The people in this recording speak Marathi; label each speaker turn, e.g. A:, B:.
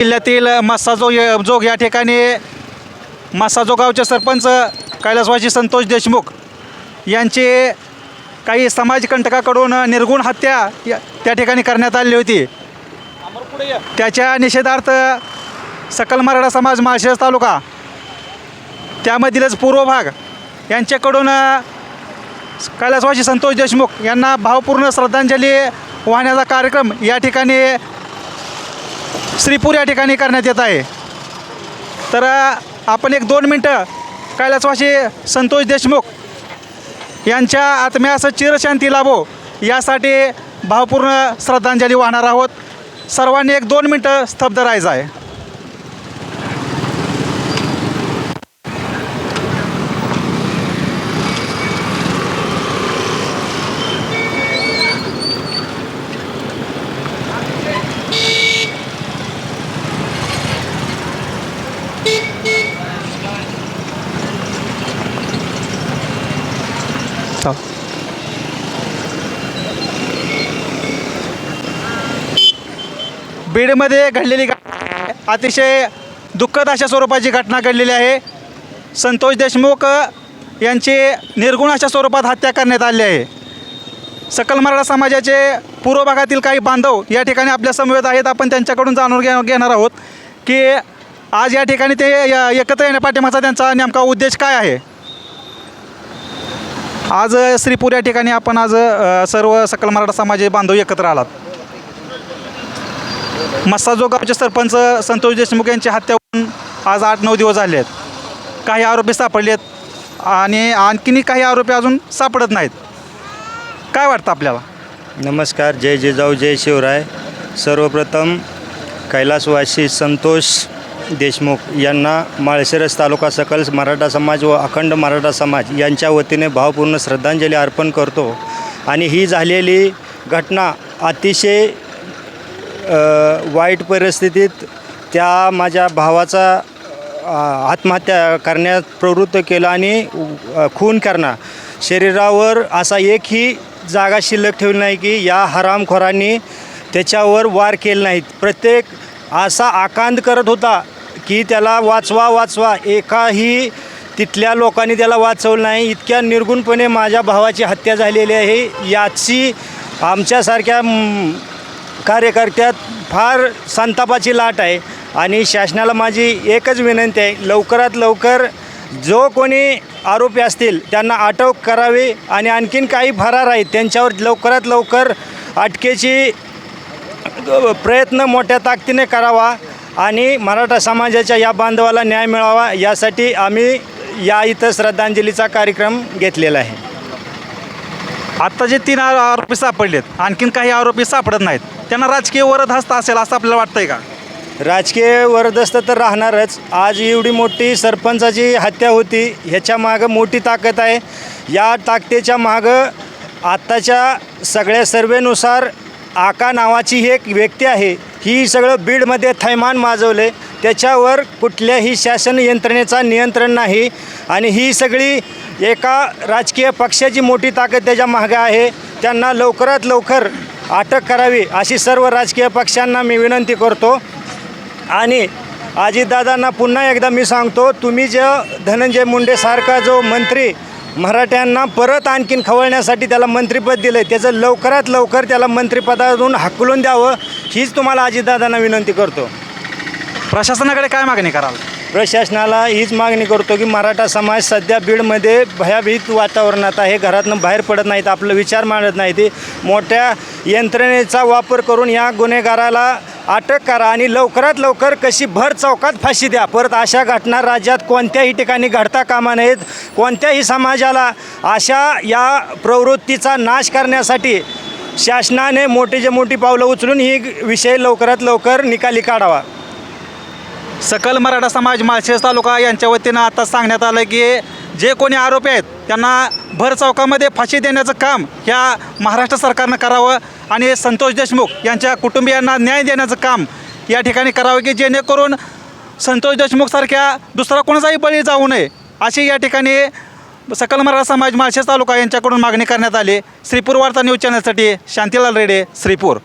A: जिल्ह्यातील मासाजोग जोग या ठिकाणी मस्साजो गावचे सरपंच कैलासवासी संतोष देशमुख यांचे काही समाजकंटकाकडून निर्गुण हत्या या- त्या ठिकाणी करण्यात आलेली होती. त्याच्या निषेधार्थ सकल मराठा समाज माळशिरस तालुका त्यामधीलच पूर्व भाग यांच्याकडून कैलासवासी संतोष देशमुख यांना भावपूर्ण श्रद्धांजली वाहण्याचा कार्यक्रम या ठिकाणी श्रीपूर या ठिकाणी करण्यात येत आहे. तर आपण एक दोन मिनटं कैलासवासी संतोष देशमुख यांच्या आत्म्यास चिरशांती लाभो यासाठी भावपूर्ण श्रद्धांजली वाहणार आहोत. सर्वांनी एक दोन मिनटं स्तब्ध राहायचं आहे. चल. बीडमध्ये घडलेली घटना अतिशय दुःखद अशा स्वरूपाची घटना घडलेली आहे. संतोष देशमुख यांची निर्गुण अशा स्वरूपात हत्या करण्यात आली आहे. सकल मराठा समाजाचे पूर्व भागातील काही बांधव या ठिकाणी आपल्या समवेत आहेत. आपण त्यांच्याकडून जाणून घे घेणार आहोत की आज या ठिकाणी ते य- एकत्र येण्या पाठिंबाचा त्यांचा नेमका उद्देश काय आहे? आज श्रीपूर या ठिकाणी आपण आज सर्व सकल मराठा समाज बांधव एकत्र आलात. मस्साजो गावचे सरपंच संतोष देशमुख यांची हत्या होऊन आज आठ नऊ दिवस झाले आहेत. काही आरोपी सापडले आहेत आणि आणखीनही काही आरोपी अजून सापडत नाहीत. काय वाटतं आपल्याला?
B: नमस्कार जय जिजाऊ जय शिवराय. सर्वप्रथम कैलासवासी संतोष देशमुख यांना माळशिरस तालुका सकल मराठा समाज व अखंड मराठा समाज यांच्या वतीने भावपूर्ण श्रद्धांजली अर्पण करतो. आणि ही झालेली घटना अतिशय वाईट परिस्थितीत त्या माझ्या भावाचा आत्महत्या करण्यात प्रवृत्त केलं आणि खून करणं शरीरावर असा एकही जागा शिल्लक ठेवली नाही की या हरामखोरांनी त्याच्यावर वार केले नाहीत प्रत्येक असा आकांत करत होता की त्याला वाचवा वाचवा. एकाही तिथल्या लोकांनी त्याला वाचवलं नाही. इतक्या निर्गुणपणे माझ्या भावाची हत्या झालेली आहे. याची आमच्यासारख्या कार्यकर्त्यात फार संतापाची लाट आहे. आणि शासनाला माझी एकच विनंती आहे. लवकरात लवकर जो कोणी आरोपी असतील त्यांना अटक करावी आणि आणखीन काही फरार आहेत त्यांच्यावर लवकरात लवकर अटकेची प्रयत्न मोठ्या ताकदीने करावा. आणि मराठा समाजाच्या या बांधवाला न्याय मिळावा यासाठी आम्ही या इथं श्रद्धांजलीचा कार्यक्रम घेतलेला आहे.
A: आत्ता जे तीन आरोपी सापडलेत आणखीन काही आरोपी सापडत नाहीत. त्यांना राजकीय वरद हस्त असेल असं आपल्याला वाटतंय का?
B: राजकीय वरदस्त तर राहणारच. आज एवढी मोठी सरपंचाची हत्या होती ह्याच्या मागं मोठी ताकद आहे. या ताकदीच्या मागं आत्ताच्या सगळ्या सर्वेनुसार आका नावाची ही एक व्यक्ती आहे. ही सगळं बीडमध्ये थैमान माजवले. त्याच्यावर कुठल्याही शासन यंत्रणेचा नियंत्रण नाही. आणि ही सगळी एका राजकीय पक्षाची मोठी ताकद त्याच्यामागे आहे. त्यांना लवकरात लवकर अटक करावी अशी सर्व राजकीय पक्षांना मी विनंती करतो. आणि अजितदादांना पुन्हा एकदा मी सांगतो तुम्ही जो धनंजय मुंडेसारखा जो मंत्री मराठ्यांना परत आणखीन खवळण्यासाठी त्याला मंत्रिपद दिलं आहे त्याचं लवकरात लवकर त्याला मंत्रिपदातून हाकलून द्यावं हीच तुम्हाला अजितदादांना विनंती करतो.
A: प्रशासनाकडे काय मागणी कराल?
B: प्रशासनाला हीच मागणी करतो की मराठा समाज सध्या बीडमध्ये भयाभीत वातावरणात आहे. घरातनं बाहेर पडत नाहीत आपलं विचार मांडत नाही ते मोठ्या यंत्रणेचा वापर करून या गुन्हेगाराला अटक करा आणि लवकरात लवकर कशी भर चौकात फाशी द्या. परत अशा घटना राज्यात कोणत्याही ठिकाणी घडता कामा नयेत. कोणत्याही समाजाला अशा या प्रवृत्तीचा नाश करण्यासाठी शासनाने मोठीचे मोठी पावलं उचलून ही विषय लवकरात लवकर निकाली काढावा.
A: सकल मराठा समाज माळशेज तालुका यांच्या वतीनं आता सांगण्यात आलं की जे कोणी आरोपी आहेत त्यांना भर चौकामध्ये फाशी देण्याचं काम ह्या महाराष्ट्र सरकारनं करावं आणि संतोष देशमुख यांच्या कुटुंबियांना न्याय देण्याचं काम या ठिकाणी करावं की जेणेकरून संतोष देशमुखसारख्या दुसरा कोणाचाही बळी जाऊ नये अशी या ठिकाणी सकल मराठा समाज माळशेज तालुका यांच्याकडून मागणी करण्यात आली. श्रीपूर वार्ता न्यूज चॅनलसाठी शांतीलाल रेडे श्रीपूर.